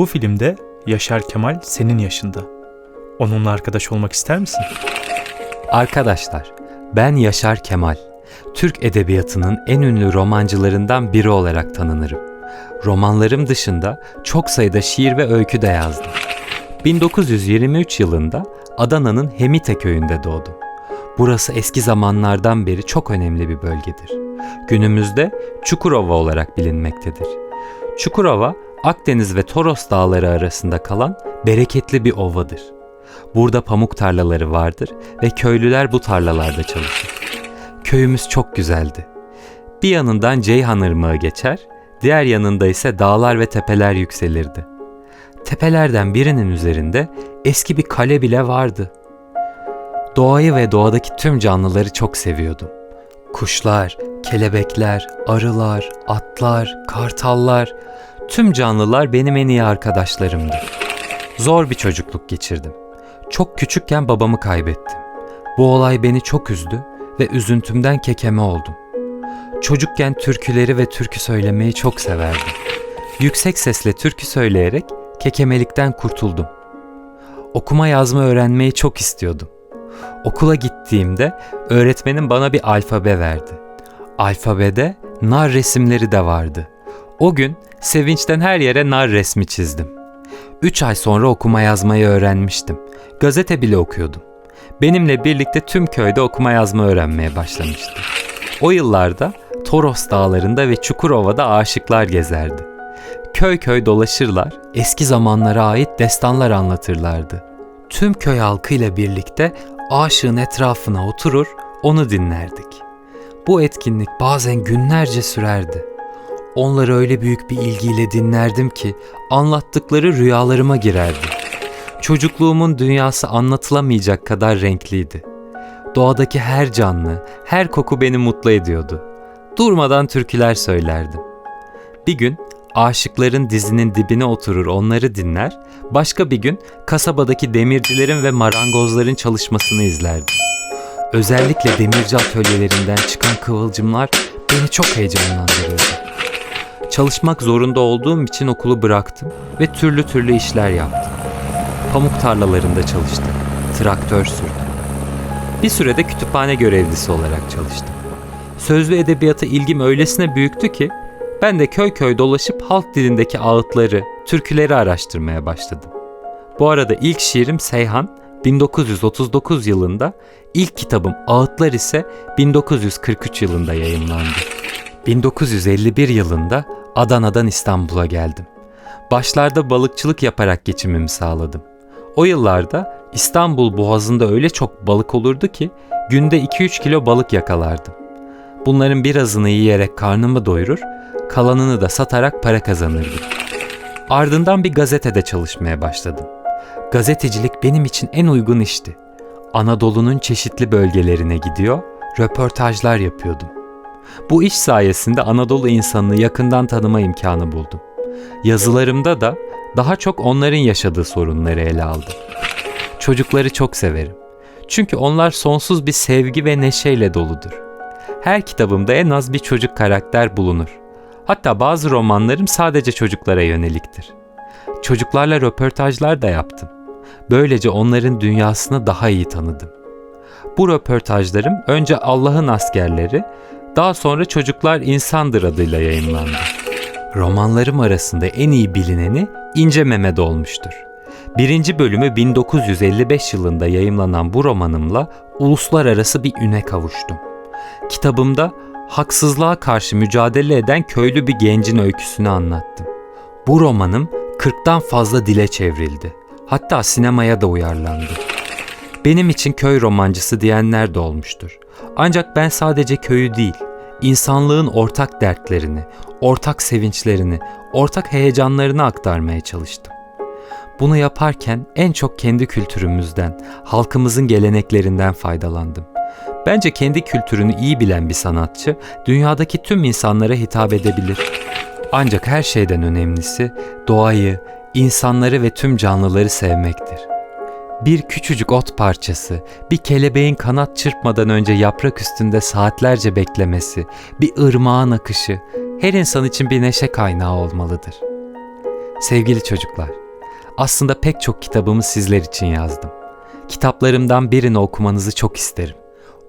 Bu filmde Yaşar Kemal senin yaşında. Onunla arkadaş olmak ister misin? Arkadaşlar, ben Yaşar Kemal. Türk edebiyatının en ünlü romancılarından biri olarak tanınırım. Romanlarım dışında çok sayıda şiir ve öykü de yazdım. 1923 yılında Adana'nın Hemite köyünde doğdum. Burası eski zamanlardan beri çok önemli bir bölgedir. Günümüzde Çukurova olarak bilinmektedir. Çukurova, Akdeniz ve Toros dağları arasında kalan bereketli bir ovadır. Burada pamuk tarlaları vardır ve köylüler bu tarlalarda çalışır. Köyümüz çok güzeldi. Bir yanından Ceyhan Irmağı geçer, diğer yanında ise dağlar ve tepeler yükselirdi. Tepelerden birinin üzerinde eski bir kale bile vardı. Doğayı ve doğadaki tüm canlıları çok seviyordum. Kuşlar, kelebekler, arılar, atlar, kartallar, tüm canlılar benim en iyi arkadaşlarımdı. Zor bir çocukluk geçirdim. Çok küçükken babamı kaybettim. Bu olay beni çok üzdü ve üzüntümden kekeme oldum. Çocukken türküleri ve türkü söylemeyi çok severdim. Yüksek sesle türkü söyleyerek kekemelikten kurtuldum. Okuma yazma öğrenmeyi çok istiyordum. Okula gittiğimde öğretmenim bana bir alfabe verdi. Alfabede nar resimleri de vardı. O gün sevinçten her yere nar resmi çizdim. Üç ay sonra okuma yazmayı öğrenmiştim. Gazete bile okuyordum. Benimle birlikte tüm köyde okuma yazma öğrenmeye başlamıştı. O yıllarda Toros dağlarında ve Çukurova'da aşıklar gezerdi. Köy köy dolaşırlar, eski zamanlara ait destanlar anlatırlardı. Tüm köy halkıyla birlikte aşığın etrafına oturur, onu dinlerdik. Bu etkinlik bazen günlerce sürerdi. Onları öyle büyük bir ilgiyle dinlerdim ki anlattıkları rüyalarıma girerdi. Çocukluğumun dünyası anlatılamayacak kadar renkliydi. Doğadaki her canlı, her koku beni mutlu ediyordu. Durmadan türküler söylerdim. Bir gün aşıkların dizinin dibine oturur onları dinler, başka bir gün kasabadaki demircilerin ve marangozların çalışmasını izlerdim. Özellikle demirci atölyelerinden çıkan kıvılcımlar beni çok heyecanlandırırdı. Çalışmak zorunda olduğum için okulu bıraktım ve türlü türlü işler yaptım. Pamuk tarlalarında çalıştım, traktör sürdüm. Bir sürede kütüphane görevlisi olarak çalıştım. Söz ve edebiyata ilgim öylesine büyüktü ki ben de köy köy dolaşıp halk dilindeki ağıtları, türküleri araştırmaya başladım. Bu arada ilk şiirim Seyhan 1939 yılında, ilk kitabım Ağıtlar ise 1943 yılında yayınlandı. 1951 yılında Adana'dan İstanbul'a geldim. Başlarda balıkçılık yaparak geçimimi sağladım. O yıllarda İstanbul Boğazı'nda öyle çok balık olurdu ki günde 2-3 kilo balık yakalardım. Bunların birazını yiyerek karnımı doyurur, kalanını da satarak para kazanırdım. Ardından bir gazetede çalışmaya başladım. Gazetecilik benim için en uygun işti. Anadolu'nun çeşitli bölgelerine gidiyor, röportajlar yapıyordum. Bu iş sayesinde Anadolu insanını yakından tanıma imkanı buldum. Yazılarımda da daha çok onların yaşadığı sorunları ele aldım. Çocukları çok severim. Çünkü onlar sonsuz bir sevgi ve neşeyle doludur. Her kitabımda en az bir çocuk karakter bulunur. Hatta bazı romanlarım sadece çocuklara yöneliktir. Çocuklarla röportajlar da yaptım. Böylece onların dünyasını daha iyi tanıdım. Bu röportajlarım önce Allah'ın askerleri, daha sonra Çocuklar İnsandır adıyla yayınlandı. Romanlarım arasında en iyi bilineni İnce Mehmet olmuştur. Birinci bölümü 1955 yılında yayımlanan bu romanımla uluslararası bir üne kavuştum. Kitabımda haksızlığa karşı mücadele eden köylü bir gencin öyküsünü anlattım. Bu romanım 40'tan fazla dile çevrildi. Hatta sinemaya da uyarlandı. Benim için köy romancısı diyenler de olmuştur. Ancak ben sadece köyü değil, insanlığın ortak dertlerini, ortak sevinçlerini, ortak heyecanlarını aktarmaya çalıştım. Bunu yaparken en çok kendi kültürümüzden, halkımızın geleneklerinden faydalandım. Bence kendi kültürünü iyi bilen bir sanatçı dünyadaki tüm insanlara hitap edebilir. Ancak her şeyden önemlisi doğayı, insanları ve tüm canlıları sevmektir. Bir küçücük ot parçası, bir kelebeğin kanat çırpmadan önce yaprak üstünde saatlerce beklemesi, bir ırmağın akışı her insan için bir neşe kaynağı olmalıdır. Sevgili çocuklar, aslında pek çok kitabımı sizler için yazdım. Kitaplarımdan birini okumanızı çok isterim.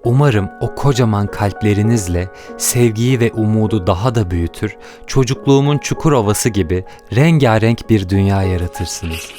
Umarım o kocaman kalplerinizle sevgiyi ve umudu daha da büyütür, çocukluğumun çukur ovası gibi rengarenk bir dünya yaratırsınız.